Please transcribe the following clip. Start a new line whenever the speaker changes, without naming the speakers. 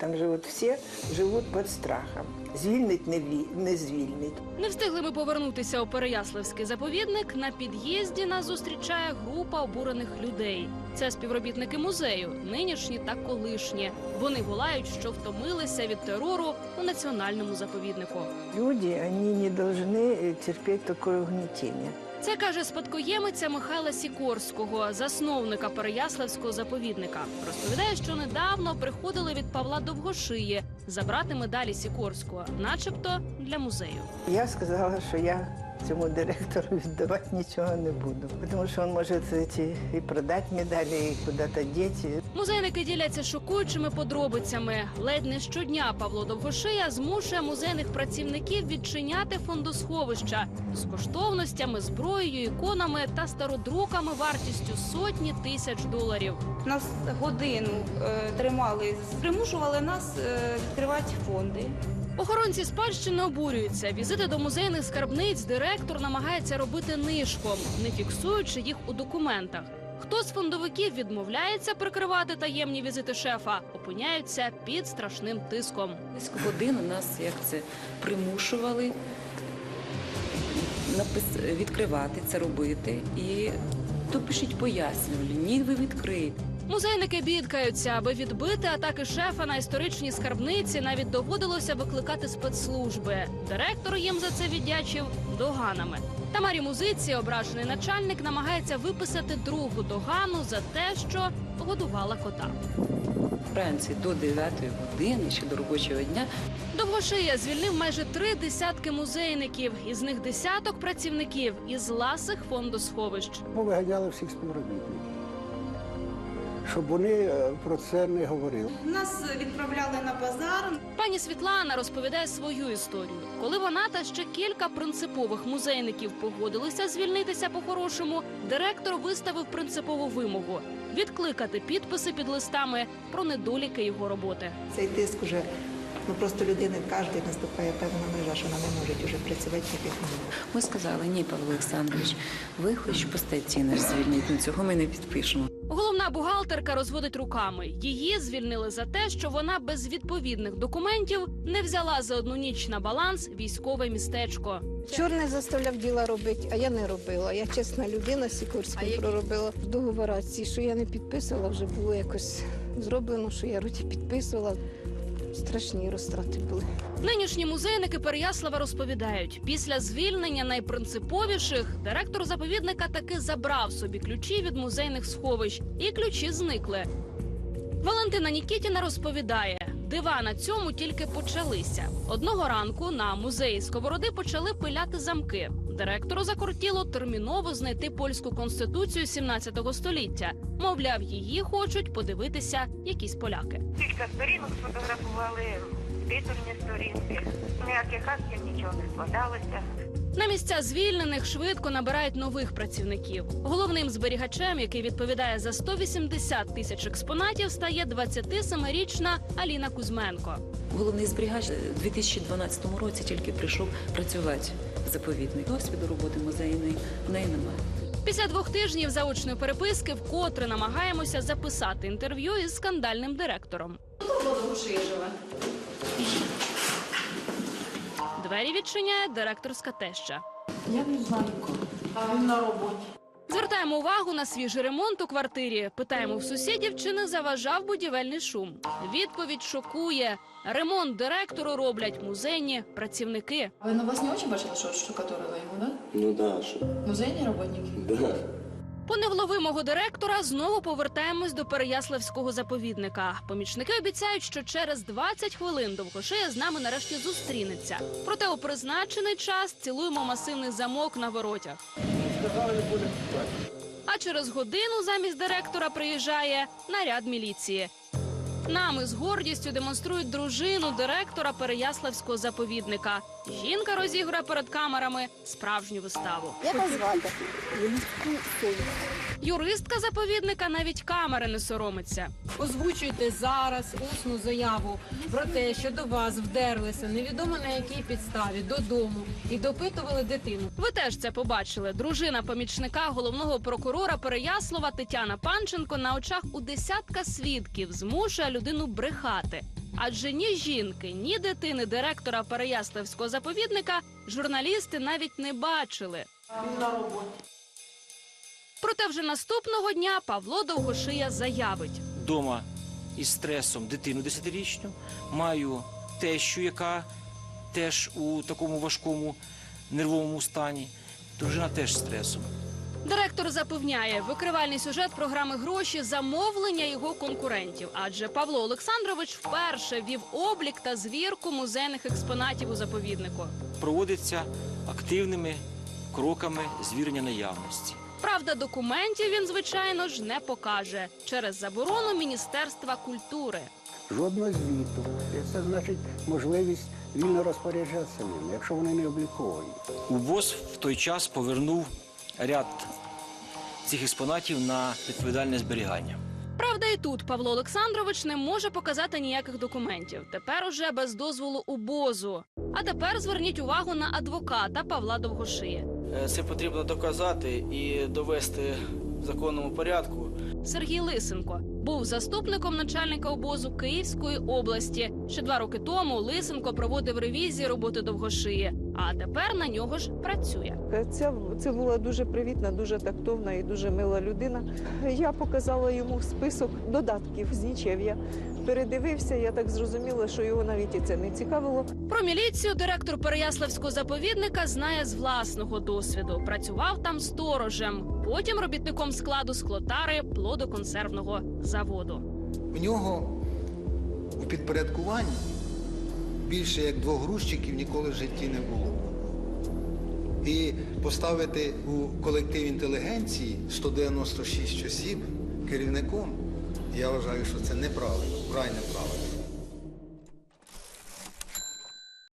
Там живуть всі, живуть під страхом. Звільнить не, ві- не звільнить.
Не встигли ми повернутися у Переяславський заповідник. На під'їзді нас зустрічає група обурених людей. Це співробітники музею, нинішні та колишні. Вони волають, що втомилися від терору у національному заповіднику.
Люди, они не должны э, терпеть такое угнетение.
Це каже спадкоємиця Михайла Сікорського, засновника Переяславського заповідника. Розповідає, що недавно приходили від Павла Довгошиї забрати медалі Сікорського, начебто для музею.
Я сказала, що я цьому директору віддавати нічого не буду, тому що він може ці і продати медалі, і куди-то діти.
Музейники діляться шокуючими подробицями. Ледь не щодня Павло Довгошия змушує музейних працівників відчиняти фондосховища з коштовностями, зброєю, іконами та стародруками вартістю сотні тисяч доларів.
Нас годину е, тримали, примушували нас е, відкривати фонди.
Охоронці спадщини обурюються. Візити до музейних скарбниць директор намагається робити нишком, не фіксуючи їх у документах. Хто з фондовиків відмовляється прикривати таємні візити шефа, опиняються під страшним тиском.
Близько години нас як це примушували відкривати це робити і допишіть пояснювали. Ні, ви відкриєте.
Музейники бідкаються, аби відбити атаки шефа на історичні скарбниці. Навіть доводилося викликати спецслужби. Директор їм за це віддячив доганами. Тамарі музиці ображений начальник намагається виписати другу догану за те, що годувала кота.
Вранці до 9 години, ще до робочого дня,
Довгошия звільнив майже три десятки музейників, із них десяток працівників із ласих фондосховищ.
Ми виганяли всіх співробітників, щоб вони е, про це не говорили.
Нас відправляли на базар.
Пані Світлана розповідає свою історію. Коли вона та ще кілька принципових музейників погодилися звільнитися по-хорошому, директор виставив принципову вимогу відкликати підписи під листами про недоліки його роботи.
Цей тиск уже ну просто людини кожен наступає певна межа, що вона не може вже працювати так, як вона.
ми сказали, ні, Павло Олександрович, ви хоч по статті наш звільніть, ну цього ми не підпишемо.
Головна бухгалтерка розводить руками. Її звільнили за те, що вона без відповідних документів не взяла за одну ніч на баланс військове містечко.
Чорний заставляв діла робити, а я не робила. Я чесна людина Сікорська проробила договора ці, що я не підписувала, вже було якось зроблено, що я вроді підписувала. Страшні розтрати були.
Нинішні музейники Переяслава розповідають, після звільнення найпринциповіших директор заповідника таки забрав собі ключі від музейних сховищ, і ключі зникли. Валентина Нікітіна розповідає, дива на цьому тільки почалися. Одного ранку на музеї Сковороди почали пиляти замки. Директору закортіло терміново знайти польську конституцію 17 століття. Мовляв, її хочуть подивитися якісь поляки.
Кілька сторінок сфотографували, титульні сторінки. Ніяких актів нічого не складалося.
На місця звільнених швидко набирають нових працівників. Головним зберігачем, який відповідає за 180 тисяч експонатів, стає 27-річна Аліна Кузьменко.
Головний зберігач у 2012 році тільки прийшов працювати заповідник. Досвіду роботи музейної в неї немає.
Після двох тижнів заочної переписки вкотре намагаємося записати інтерв'ю із скандальним директором. Двері відчиняє директорська теща.
Я не знаю.
Звертаємо увагу на свіжий ремонт у квартирі. Питаємо в сусідів, чи не заважав будівельний шум. Відповідь шокує. Ремонт директору роблять музейні працівники.
Вы на вас не очень большой что штукатурила ему, да?
Ну да, що,
Музейные работники?
да.
По невловимого директора знову повертаємось до Переяславського заповідника. Помічники обіцяють, що через 20 хвилин довгошия з нами нарешті зустрінеться. Проте у призначений час цілуємо масивний замок на воротях. А через годину замість директора приїжджає наряд міліції. Нами з гордістю демонструють дружину директора Переяславського заповідника. Жінка розігрує перед камерами справжню виставу.
Як вас звати?
Юристка заповідника навіть камери не соромиться.
Озвучуйте зараз усну заяву про те, що до вас вдерлися невідомо на якій підставі додому і допитували дитину.
Ви теж це побачили. Дружина помічника головного прокурора Переяслава Тетяна Панченко на очах у десятка свідків змушує людину брехати. Адже ні жінки, ні дитини директора Переяславського заповідника журналісти навіть не бачили. Проте вже наступного дня Павло Довгошия заявить.
Дома із стресом дитину десятирічну, маю тещу, яка теж у такому важкому нервовому стані. Дружина теж стресом.
Директор запевняє, викривальний сюжет програми гроші замовлення його конкурентів. Адже Павло Олександрович вперше вів облік та звірку музейних експонатів у заповіднику.
Проводиться активними кроками звірення наявності.
Правда, документів він, звичайно ж, не покаже через заборону Міністерства культури.
Жодного звіту. Це значить можливість вільно розпоряджатися ними, якщо вони не обліковані.
УБОС в той час повернув ряд цих експонатів на відповідальне зберігання.
Правда, і тут Павло Олександрович не може показати ніяких документів. Тепер уже без дозволу УБОЗу. А тепер зверніть увагу на адвоката Павла Довгошия.
Е, Це потрібно доказати і довести в законному порядку.
Сергій Лисенко був заступником начальника обозу Київської області. Ще два роки тому Лисенко проводив ревізії роботи Довгошиї, а тепер на нього ж працює.
Ця це була дуже привітна, дуже тактовна і дуже мила людина. Я показала йому список додатків з нічев'я. Передивився, я так зрозуміла, що його навіть і це не цікавило.
Про міліцію директор Переяславського заповідника знає з власного досвіду. Працював там сторожем, потім робітником складу склотари плодоконсервного заводу.
У нього у підпорядкуванні більше як двох грузчиків ніколи в житті не було. І поставити у колектив інтелігенції 196 осіб керівником, я вважаю, що це неправильно, вкрай неправильно.